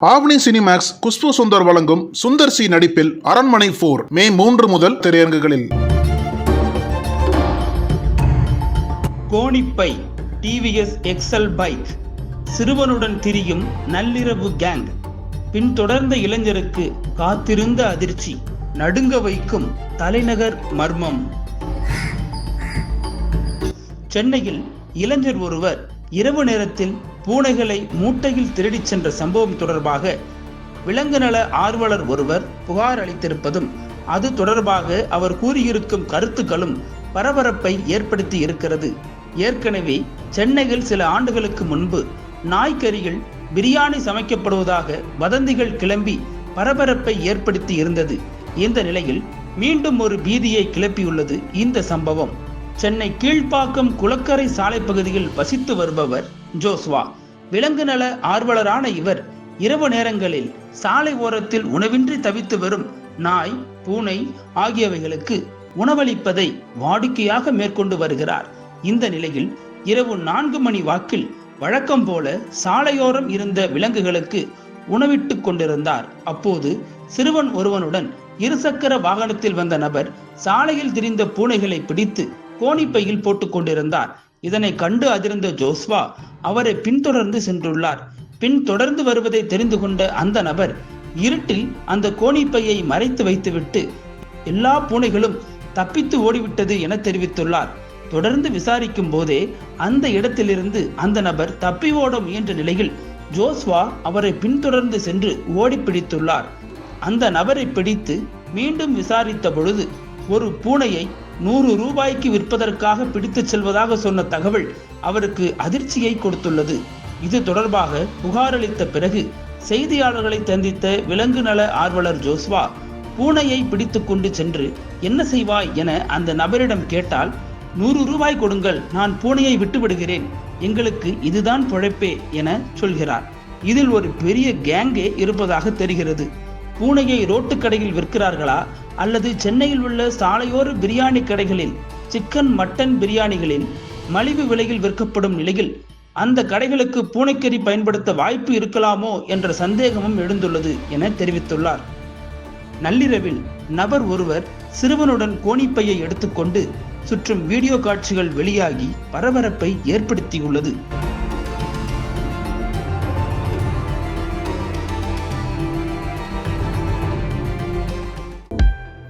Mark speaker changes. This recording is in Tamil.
Speaker 1: ஆவணி சினிமேக்ஸ் குஷ்பு சுந்தர் வழங்கும் சுந்தர் சி நடிப்பில் அரண்மனை போர் மே மூன்று முதல் திரையரங்குகளில்.
Speaker 2: கோணிப்பை டிவிஎஸ் எக்ஸல் பைக் சிறுவனுடன் திரியும் நள்ளிரவு கேங் பின்தொடர்ந்த இளைஞருக்கு காத்திருந்த அதிர்ச்சி நடுங்க வைக்கும் தலைநகர் மர்மம். சென்னையில் இளைஞர் ஒருவர் இரவு நேரத்தில் பூனைகளை மூட்டையில் திருடிச் சென்ற சம்பவம் தொடர்பாக விலங்கு நல ஆர்வலர் ஒருவர் புகார் அளித்திருப்பதும் அது தொடர்பாக அவர் கூறியிருக்கும் கருத்துக்களும் பரபரப்பை ஏற்படுத்தி இருக்கிறது. ஏற்கனவே சென்னையில் சில ஆண்டுகளுக்கு முன்பு நாய்க்கறியில் பிரியாணி சமைக்கப்படுவதாக வதந்திகள் கிளம்பி பரபரப்பை ஏற்படுத்தி இருந்தது. இந்த நிலையில் மீண்டும் ஒரு பீதியை கிளப்பியுள்ளது இந்த சம்பவம். சென்னை கீழ்ப்பாக்கம் குளக்கரை சாலை பகுதியில் வசித்து வருபவர் ஜோஸ்வா. விலங்கு நல ஆர்வலரான இவர் இரவு நேரங்களில் சாலை ஓரத்தில் உணவின்றி தவித்து வரும் நாய் பூனை ஆகியவைகளுக்கு உணவளிப்பதை வாடிக்கையாக மேற்கொண்டு வருகிறார். இந்த நிலையில் இரவு நான்கு மணி வாக்கில் வழக்கம் போல சாலையோரம் இருந்த விலங்குகளுக்கு உணவிட்டு கொண்டிருந்தார். அப்போது சிறுவன் ஒருவனுடன் இருசக்கர வாகனத்தில் வந்த நபர் சாலையில் திரிந்த பூனைகளை பிடித்து கோணிப்பையில் போட்டுக் கொண்டிருந்தார். இதனை கண்டு அதிர்ந்த ஜோஸ்வா அவரை பின்தொடர்ந்து சென்றுள்ளார். பின் தொடர்ந்து வருவதை தெரிந்து கொண்ட அந்த நபர் இருட்டில் அந்த கோணிப்பையை மறைத்து வைத்துவிட்டு எல்லா பூனைகளும் தப்பித்து ஓடிவிட்டது என தெரிவித்துள்ளார். தொடர்ந்து விசாரிக்கும் போதே அந்த இடத்திலிருந்து அந்த நபர் தப்பி ஓட முயன்ற நிலையில் ஜோஸ்வா அவரை பின்தொடர்ந்து சென்று ஓடி பிடித்துள்ளார். அந்த நபரை பிடித்து மீண்டும் விசாரித்த பொழுது ஒரு பூனையை நூறு ரூபாய்க்கு விற்பதற்காக பிடித்துச் செல்வதாக சொன்ன தகவல் அவருக்கு அதிர்ச்சியை கொடுத்துள்ளது. இது தொடர்பாக புகார் அளித்த பிறகு செய்தியாளர்களை சந்தித்த விலங்கு நல ஆர்வலர் ஜோஸ்வா பூனையை பிடித்து கொண்டு சென்று என்ன செய்வாய் என அந்த நபரிடம் கேட்டால் நூறு ரூபாய் கொடுங்கள் நான் பூனையை விட்டுவிடுகிறேன். எங்களுக்கு இதுதான் பிழைப்பே என சொல்கிறார். இதில் ஒரு பெரிய கேங்கே இருப்பதாக தெரிகிறது. பூனையை ரோட்டு கடையில் விற்கிறார்களா? அல்லது சென்னையில் உள்ள சாலையோர பிரியாணி கடைகளில் சிக்கன் மட்டன் பிரியாணிகளில் மலிவு விலையில் விற்கப்படும் நிலையில் அந்த கடைகளுக்கு பூனைக்கறி பயன்படுத்த வாய்ப்பு இருக்கலாமோ என்ற சந்தேகமும் எழுந்துள்ளது என தெரிவித்துள்ளார். நள்ளிரவில் நபர் ஒருவர் சிறுவனுடன் கோணிப்பையை எடுத்துக்கொண்டு சுற்றும் வீடியோ காட்சிகள் வெளியாகி பரபரப்பை ஏற்படுத்தியுள்ளது.